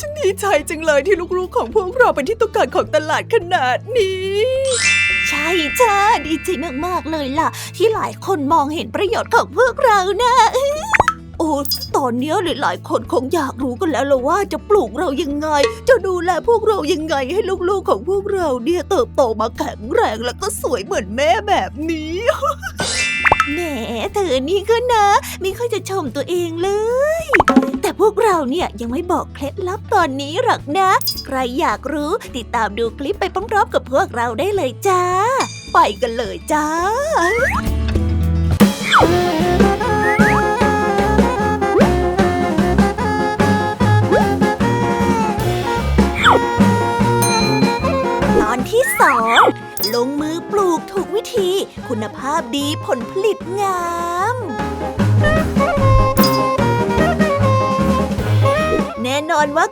ฉันดีใจจังเลยที่ลูกๆของพวกเราเป็นที่ต้องการของตลาดขนาดนี้ ใช่จ้าดีใจมากๆเลยล่ะ ที่หลายคนมองเห็นประโยชน์ของพวกเรานะโอ้ตอนนี้ยหลายๆคนคงอยากรู้กันแล้วละว่าจะปลูกเรายังไง จะดูแลพวกเรายังไงให้ลูกๆของพวกเราเนี่ยเติบโตมาแข็งแรงแล้วก็สวยเหมือนแม่แบบนี้แหมเธอนี่ก็นะ ไม่ค่อยจะชมตัวเองเลย พวกเราเนี่ยยังไม่บอกเคล็ดลับตอนนี้หรอกนะ ใครอยากรู้ติดตามดูคลิปไปพร้อมๆกับพวกเราได้เลยจ้า ไปกันเลยจ้าตอนที่สองลงมือปลูกถูกวิธี คุณภาพดีผลผลิตงาม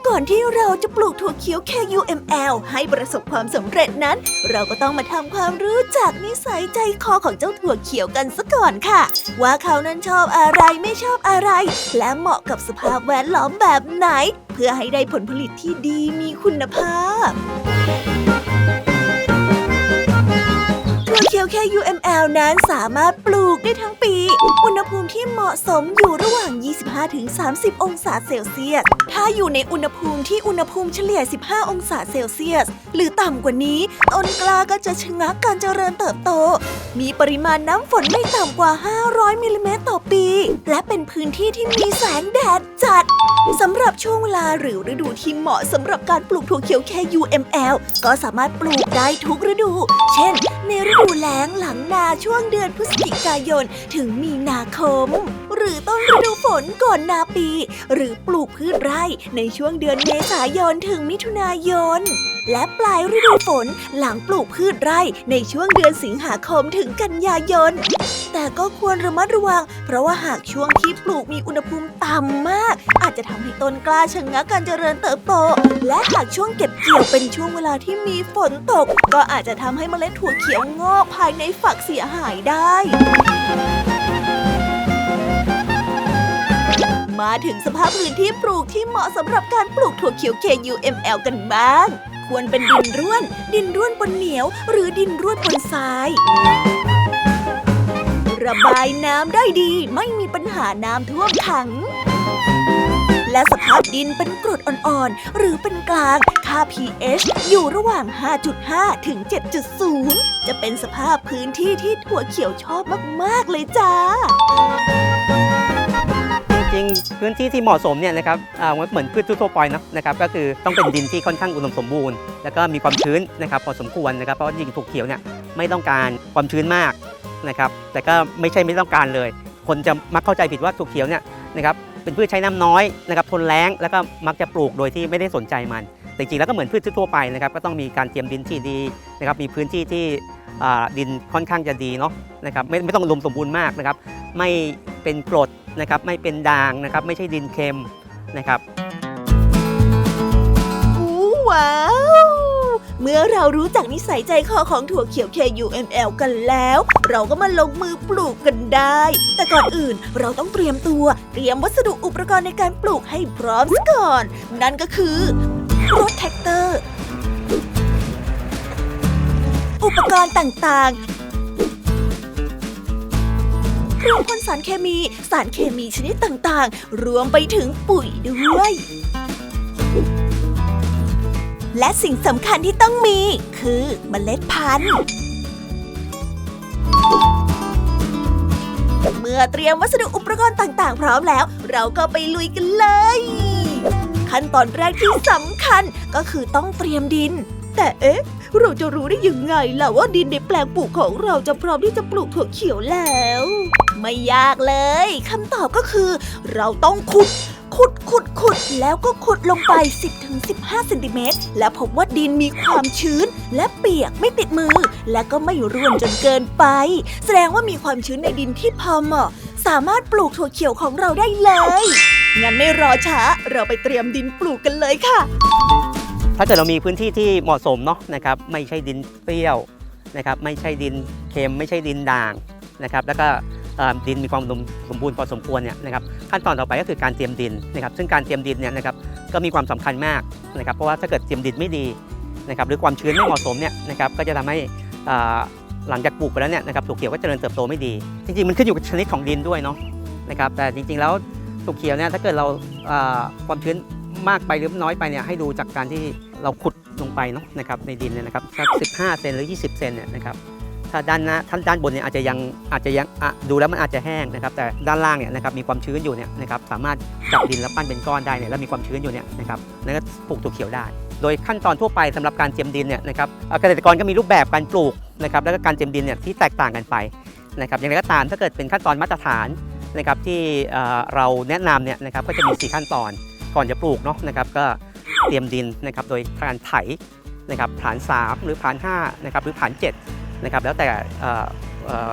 ก่อนที่เราจะปลูกถั่วเขียว KUML ให้ประสบความสำเร็จนั้น เราก็ต้องมาทำความรู้จักนิสัยใจคอของเจ้าถั่วเขียวกันซะก่อนค่ะ ว่าเขานั้นชอบอะไรไม่ชอบอะไร และเหมาะกับสภาพแวดล้อมแบบไหน เพื่อให้ได้ผลผลิตที่ดีมีคุณภาพถั่วเขียว KUML นั้นสามารถปลูกได้ทั้งปี อุณหภูมิที่เหมาะสมอยู่ระหว่าง 25-30 องศาเซลเซียส ถ้าอยู่ในอุณหภูมิที่อุณหภูมิเฉลี่ย 15 องศาเซลเซียส หรือต่ำกว่านี้ ต้นกล้าก็จะชะงักการเจริญเติบโต มีปริมาณน้ำฝนไม่ต่ำกว่า 500 มิลลิเมตรต่อปี และเป็นพื้นที่ที่มีแสงแดดจัดสำหรับช่วงเวลาหรือฤดูที่เหมาะสำหรับการปลูกถั่วเขียว KUML ก็สามารถปลูกได้ทุกฤดู เช่น ในฤดูแล้งหลังนาช่วงเดือนพฤศจิกายน ถึงมีนาคม หรือต้นฤดูฝนก่อนนาปี หรือปลูกพืชไร่ในช่วงเดือนเมษายนถึงมิถุนายน และปลายฤดูฝนหลังปลูกพืชไร่ในช่วงเดือนสิงหาคมถึงกันยายน แต่ก็ควรระมัดระวัง เพราะว่าหากช่วงที่ปลูกมีอุณหภูมิต่ำมาก อาจจะทำให้ต้นกล้าชะงักการเจริญเติบโต และหากช่วงเก็บเกี่ยวเป็นช่วงเวลาที่มีฝนตก ก็อาจจะทำให้เมล็ดถั่วเขียวงอกภายในฝักเสียหายได้ มาถึงสภาพพื้นที่ปลูกที่เหมาะสำหรับการปลูกถั่วเขียว KUML กันบ้าง ควรเป็นดินร่วน ดินร่วนบนเหนียว หรือดินร่วนบนทรายระบายน้ำได้ดีไม่มีปัญหาน้ำท่วมขัง และสภาพดินเป็นกรดอ่อนๆ หรือเป็นกลาง ค่า pH อยู่ระหว่าง 5.5 ถึง 7.0 จะเป็นสภาพพื้นที่ที่ถั่วเขียวชอบมาก ๆ เลยจ้า จริงพื้นที่ที่เหมาะสมเนี่ยนะครับอ่าเหมือนพืชทั่วไปเนะนะครับก็คือต้องเป็นดินที่ค่อนข้างอุดมสมบูรณ์ แล้วก็มีความชื้นนะครับพอสมควรนะครับเพราะว่าดินถูกเขียวเนี่ยไม่ต้องการความชื้นมากนะครับแต่ก็ไม่ใช่ไม่ต้องการเลย คนจะมักเข้าใจผิดว่าถั่วเขียวเนี่ยนะครับเป็นพืชใช้น้ำน้อยนะครับทนแล้งแล้วก็มักจะปลูกโดยที่ไม่ได้สนใจมันแต่จริงๆแล้วก็เหมือนพืชทั่วไปนะครับก็ต้องมีการเตรียมดินที่ดีนะครับมีพื้นที่ที่ดินค่อนข้างจะดีเนาะนะครับไม่ไม่ต้องอุดมสมบูรณ์มากนะครับไม่เป็นกรด นะครับไม่เป็นด่างนะครับไม่ใช่ดินเค็มนะครับอู้ว้าว เมื่อเรารู้จักนิสัยใจคอของถั่วเขียว KUML กันแล้ว เราก็มาลงมือปลูกกันได้ แต่ก่อนอื่นเราต้องเตรียมตัว เตรียมวัสดุอุปกรณ์ในการปลูกให้พร้อมซะก่อน นั่นก็คือ รถแท็กเตอร์ อุปกรณ์ต่างๆ ครื่องพ่นสารเคมี สารเคมีชนิดต่างๆ รวมไปถึงปุ๋ยด้วย และสิ่งสำคัญที่ต้องมี คือเมล็ดพันธุ์ เมื่อเตรียมวัสดุอุปกรณ์ต่างๆ พร้อมแล้ว เราก็ไปลุยกันเลย ขั้นตอนแรกที่สำคัญก็คือต้องเตรียมดิน แต่เอ๊ะ เราจะรู้ได้ยังไงล่ะว่าดินในแปลงปลูกของเราจะพร้อมที่จะปลูกถั่วเขียวแล้ว ไม่ยากเลยคำตอบก็คือ เราต้องขุดขุดขุดขุดแล้วก็ขุดลงไป 10-15เซนติเมตรและพบว่าดินมีความชื้น และเปียกไม่ติดมือ และก็ไม่ร่วนจนเกินไป แสดงว่ามีความชื้นในดินที่พอเหมาะ สามารถปลูกถั่วเขียวของเราได้เลย งั้นไม่รอช้า เราไปเตรียมดินปลูกกันเลยค่ะ ถ้าเกิดเรามีพื้นที่ที่เหมาะสมเนาะนะครับไม่ใช่ดินเปรี้ยวนะครับไม่ใช่ดินเค็มไม่ใช่ดินด่างนะครับแล้วก็ดินมีความสมบูรณ์พอสมควรเนี่ยนะครับขั้นตอนต่อไปก็คือการเตรียมดินนะครับซึ่งการเตรียมดินเนี่ยนะครับก็มีความสำคัญมากนะครับเพราะว่าถ้าเกิดเตรียมดินไม่ดีนะครับหรือความชื้นไม่เหมาะสมเนี่ยนะครับก็จะทำให้อ่าหลังจากปลูกไปแล้วเนี่ยนะครับถั่วเขียวก็เจริญเติบโตไม่ดี จริงๆมันขึ้นอยู่กับชนิดของดินด้วยเนาะนะครับแต่จริงๆแล้วถั่วเขียวเนี่ยถ้าเกิดเราอ่าความชื้นมากไปหรือน้อยไปเนี่ยให้ดูจากการที่ เราขุดลงไปเนาะนะครับในดินเนี่ยนะครับสัก15เซนหรือ 20 เซนเนี่ยนะครับถ้าด้านหน้าท่านด้านบนเนี่ยอาจจะยังอาจจะยังอะดูแล้วมันอาจจะแห้งนะครับ แต่ด้านล่างเนี่ยนะครับมีความชื้นอยู่เนี่ยนะครับสามารถจับดินแล้วปั้นเป็นก้อนได้เนี่ยแล้วมีความชื้นอยู่เนี่ยนะครับนั่นก็ปลูกถั่วเขียวได้ โดยขั้นตอนทั่วไปสำหรับการเตรียมดินเนี่ยนะครับเกษตรกรก็มีรูปแบบการปลูกนะครับแล้วก็การเตรียมดินเนี่ยที่แตกต่างกันไปนะครับอย่างไรก็ตามถ้าเกิดเป็นขั้นตอนมาตรฐานนะครับที่เอ่อเราแนะนำเนี่ยนะครับก็จะมี 4 ขั้นตอนก่อนจะปลูกเนาะนะครับก็ เตรียมดินนะครับโดยการไถนะครับผ่าน 3 หรือผ่าน5นะครับหรือผ่าน7นะครับแล้วแต่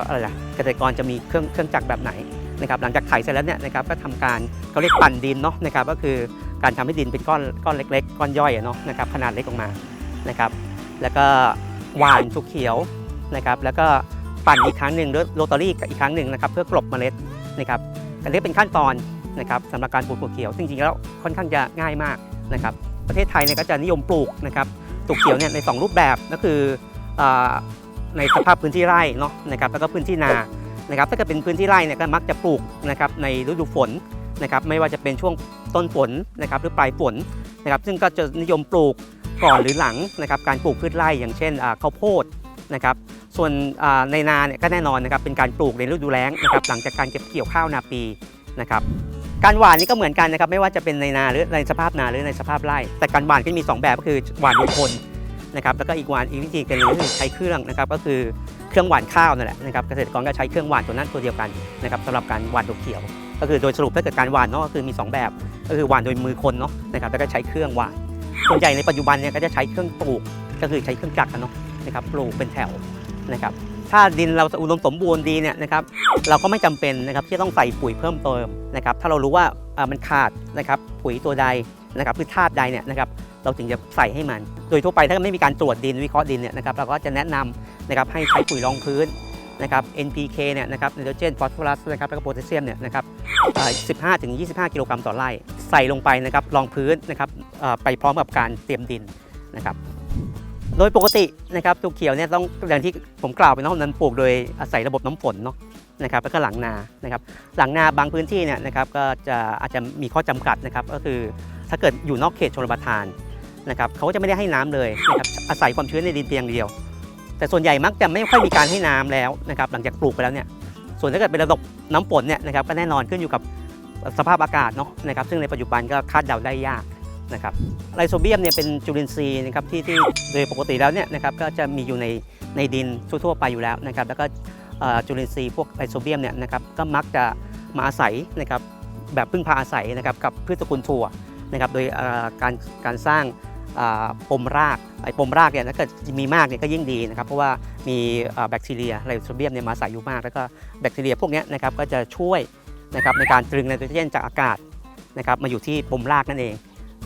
อะไรล่ะเกษตรกรจะมีเครื่องเครื่องจักรแบบไหนนะครับหลังจากไถเสร็จแล้วเนี่ยนะครับก็ทำการเขาเรียกปั่นดินเนาะนะครับก็คือการทำให้ดินเป็นก้อนก้อนเล็ก ๆ ก้อนย่อยอะเนาะนะครับขนาดเล็กออกมานะครับแล้วก็หว่านทุกเขียวนะครับแล้วก็ปั่นอีกครั้งหนึ่งด้วยโรตารี่อีกครั้งหนึ่งนะครับเพื่อกลบเมล็ดนะครับอันนี้เป็นขั้นตอนนะครับสำหรับการปลูกถั่วเขียวจริงๆแล้วค่อนข้างจะง่ายมากนะครับ ประเทศไทยเนี่ยก็จะนิยมปลูกนะครับถั่วเขียวเนี่ยในสองรูปแบบก็คืออในสภาพพื้นที่ไร่เนาะนะครับแล้วก็พื้นที่นานะครับถ้าเกิดเป็นพื้นที่ไร่เนี่ยก็มักจะปลูกนะครับในฤดูฝนนะครับไม่ว่าจะเป็นช่วงต้นฝนนะครับหรือปลายฝนนะครับซึ่งก็จะนิยมปลูกก่อนหรือหลังนะครับการปลูกพืชไร่อย่างเช่นข้าวโพดนะครับส่วนในนาเนี่ยก็แน่นอนนะครับเป็นการปลูกในฤดูแล้งนะครับหลังจากการเก็บเกี่ยวข้าวนาปีนะครับ การหว่านนี่ก็เหมือนกันนะครับไม่ว่าจะเป็นในนาหรือในสภาพนาหรือในสภาพไร่ แต่การหว่านก็มีสองแบบก็คือหว่านโดยคนนะครับแล้วก็อีกหวานอีกวิธีการหนึงก็คือใช้เครื่องนะครับก็คือเครื่องหว่านข้าวนั่นแหละนะครับเกษตรกรก็ใช้เครื่องหว่านตัวนั้นตัวเดียวกันนะครับสำหรับการหว่านถั่วเขียว ก็คือโดยสรุปถ้าเกิดการหว่านเนาะก็คือมี 2 แบบ ก็คือหว่านโดยมือคนเนาะนะครับแล้วก็ใช้เครื่องหว่านส่วนใหญ่ในปัจจุบันเนี่ยก็จะใช้เครื่องปลูกก็คือใช้เครื่องจักรอะเนาะนะครับปลูกเป็นแถวนะครับ ถ้าดินเราอุดมสมบูรณ์ดีเนี่ยนะครับเราก็ไม่จำเป็นนะครับที่จะต้องใส่ปุ๋ยเพิ่มเติมนะครับถ้าเรารู้ว่ามันขาดนะครับปุ๋ยตัวใดนะครับหรือธาตุใดเนี่ยนะครับเราถึงจะใส่ให้มัน โดยทั่วไปถ้าไม่มีการตรวจดินวิเคราะห์ดินเนี่ยนะครับเราก็จะแนะนำนะครับให้ใช้ปุ๋ยรองพื้นนะครับ NPK เนี่ยนะครับไนโตรเจนฟอสฟอรัสนะครับแล้วก็โพแทสเซียมเนี่ยนะครับ15ถึง25 กิโลกรัมต่อไร่ ใส่ลงไปนะครับรองพื้นนะครับไปพร้อมกับการเตรียมดินนะครับ โดยปกตินะครับตัวเขียวเนี่ยต้องอย่างที่ผมกล่าวไปเนาะนั้นปลูกโดยอาศัยระบบน้ำฝนเนาะนะครับแล้วก็หลังนานะครับหลังนาบางพื้นที่เนี่ยนะครับก็จะอาจจะมีข้อจำกัดนะครับก็คือถ้าเกิดอยู่นอกเขตชลประทานนะครับเขาก็จะไม่ได้ให้น้ำเลยนะครับอาศัยความชื้นในดินเพียงเดียว แต่ส่วนใหญ่มักจะไม่ค่อยมีการให้น้ำแล้วนะครับหลังจากปลูกไปแล้วเนี่ยส่วนถ้าเกิดเป็นระบบน้ำฝนเนี่ยนะครับก็แน่นอนขึ้นอยู่กับสภาพอากาศเนาะนะครับซึ่งในปัจจุบันก็คาดเดาได้ยาก นะครับไลโซเบียมเนี่ยเป็นจุลินทรีย์นะครับที่ที่โดยปกติแล้วเนี่ยนะครับก็จะมีอยู่ในในดินทั่วๆไปอยู่แล้วนะครับแล้วก็จุลินทรีย์พวกไลโซเบียมเนี่ยนะครับก็มักจะมาอาศัยนะครับแบบพึ่งพาอาศัยนะครับกับพืชตระกูลถั่วนะครับโดยการการสร้างปมรากไอ้ปมรากเนี่ยถ้าเกิดมีมากเนี่ยก็ยิ่งดีนะครับเพราะว่ามีแบคทีเรียไลโซเบียมเนี่ยมาอาศัยอยู่มากแล้วก็แบคทีเรียพวกนี้นะครับก็จะช่วยนะครับในการตรึงไนโตรเจนจากอากาศนะครับมาอยู่ที่ปมรากนั่นเอง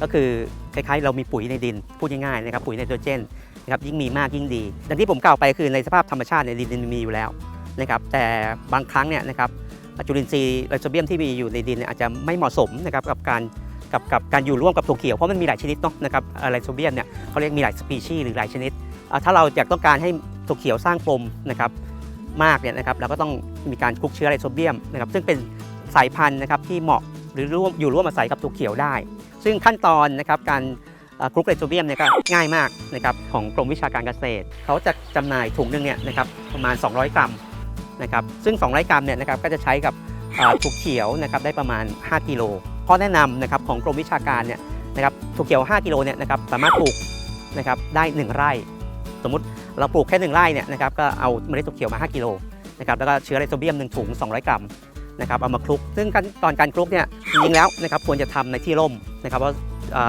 ก็คือคล้ายๆ เรามีปุ๋ยในดินพูดง่ายๆนะครับปุ๋ยไนโตรเจนนะครับยิ่งมีมากยิ่งดีดังที่ผมกล่าวไปคือในสภาพธรรมชาติในดินมันมีอยู่แล้วนะครับแต่บางครั้งเนี่ยนะครับจุลินทรีย์ไลโซเบียมที่มีอยู่ในดินเนี่ยอาจจะไม่เหมาะสมนะครับกับการกับกับการอยู่ร่วมกับถั่วเขียวเพราะมันมีหลายชนิดเนาะนะครับไรโซเบียมเนี่ยเขาเรียกมีหลายสปีชีส์หรือหลายชนิด ถ้าเราอยากต้องการให้ถั่วเขียวสร้างปมนะครับมากเนี่ยนะครับเราก็ต้องมีการคลุกเชื้อไรโซเบียมนะครับซึ่งเป็นสายพันธุ์นะครับที่เหมาะหรือร่วมอยู่ร่วมอาศัยกับถั่วเขียวได้ ซึ่งขั้นตอนนะครับการอ่าคลุกไรโซเบียมเนี่ยก็ง่ายมากนะครับของกรมวิชาการเกษตร เขาจะจำหน่ายถุงหนึงเนี่ยนะครับประมาณ 200 กรัมนะครับซึ่ง 200 กรัมเนี่ยนะครับก็จะใช้กับถั่วเขียวนะครับได้ประมาณ 5 กิโลข้อแนะนำนะครับของกรมวิชาการเนี่ยนะครับถั่วเขียว 5 กิโลเนี่ยนะครับสามารถปลูกนะครับได้ 1 ไร่ สมมุติเราปลูกแค่ 1 ไร่เนี่ยนะครับก็เอาเมล็ดถั่วเขียวมา 5 กิโลนะครับแล้วก็เชื้อไรโซเบียม 1 ถุง 200 กรัม นะครับเอามาคลุก ซึ่งขั้นตอนการคลุกเนี่ยจริงๆแล้วนะครับควรจะทำในที่ร่มนะครับเพราะ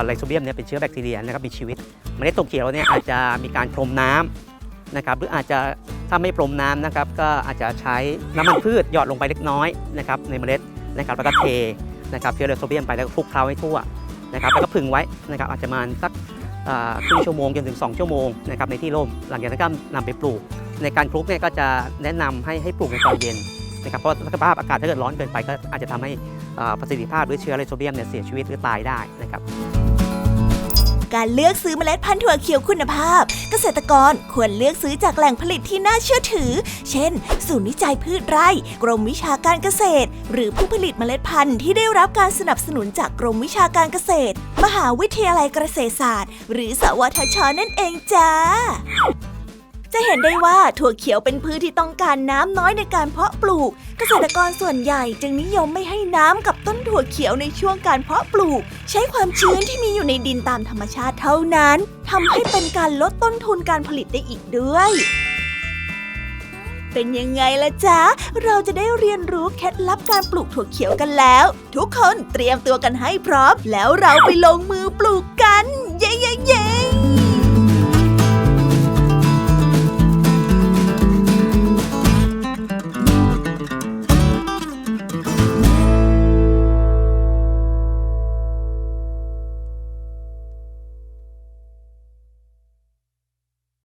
ไรโซเบียมเนี่ยเป็นเชื้อแบคทีเรียนะครับมีชีวิตเมล็ดถั่วเขียวเนี่ยอาจจะมีการพรมน้ำนะครับหรืออาจจะถ้าไม่พรมน้ำนะครับก็อาจจะใช้น้ำมันพืชหยอดลงไปเล็กน้อยนะครับในเมล็ดนะครับแล้วก็เทนะครับเชื้อไลโซเบียมไปแล้วก็คลุกเคล้าให้ทั่วนะครับแล้วก็ผึ่งไว้นะครับอาจจะมาสักครึ่งชั่วโมงจนถึง 2 ชั่วโมงนะครับในที่ร่ม หลังจากนั้นก็นำไปปลูก ในการคลุกเนี่ยก็จะแนะนำให้ให้ปลูกในตอนเย็น นะครับเพราะสภาพอากาศถ้าเกิดร้อนเกินไปก็อาจจะทำให้ประสิทธิภาพหรือเชื้อไรโซเบียมเนี่ยเสียชีวิตหรือตายได้นะครับการเลือกซื้อเมล็ดพันธุ์ถั่วเขียวคุณภาพ เกษตรกรควรเลือกซื้อจากแหล่งผลิตที่น่าเชื่อถือ เช่น ศูนย์วิจัยพืชไร่ กรมวิชาการเกษตร หรือผู้ผลิตเมล็ดพันธุ์ที่ได้รับการสนับสนุนจากกรมวิชาการเกษตร มหาวิทยาลัยเกษตรศาสตร์ หรือสวทชนั่นเองจ้า จะเห็นได้ว่าถั่วเขียวเป็นพืชที่ต้องการน้ำน้อยในการเพาะปลูก เกษตรกรส่วนใหญ่จึงนิยมไม่ให้น้ำกับต้นถั่วเขียวในช่วงการเพาะปลูก ใช้ความชื้นที่มีอยู่ในดินตามธรรมชาติเท่านั้นทำให้เป็นการลดต้นทุนการผลิตได้อีกด้วยเป็นยังไงล่ะจ๊ะ เราจะได้เรียนรู้เคล็ดลับการปลูกถั่วเขียวกันแล้ว ทุกคนเตรียมตัวกันให้พร้อม แล้วเราไปลงมือปลูกกัน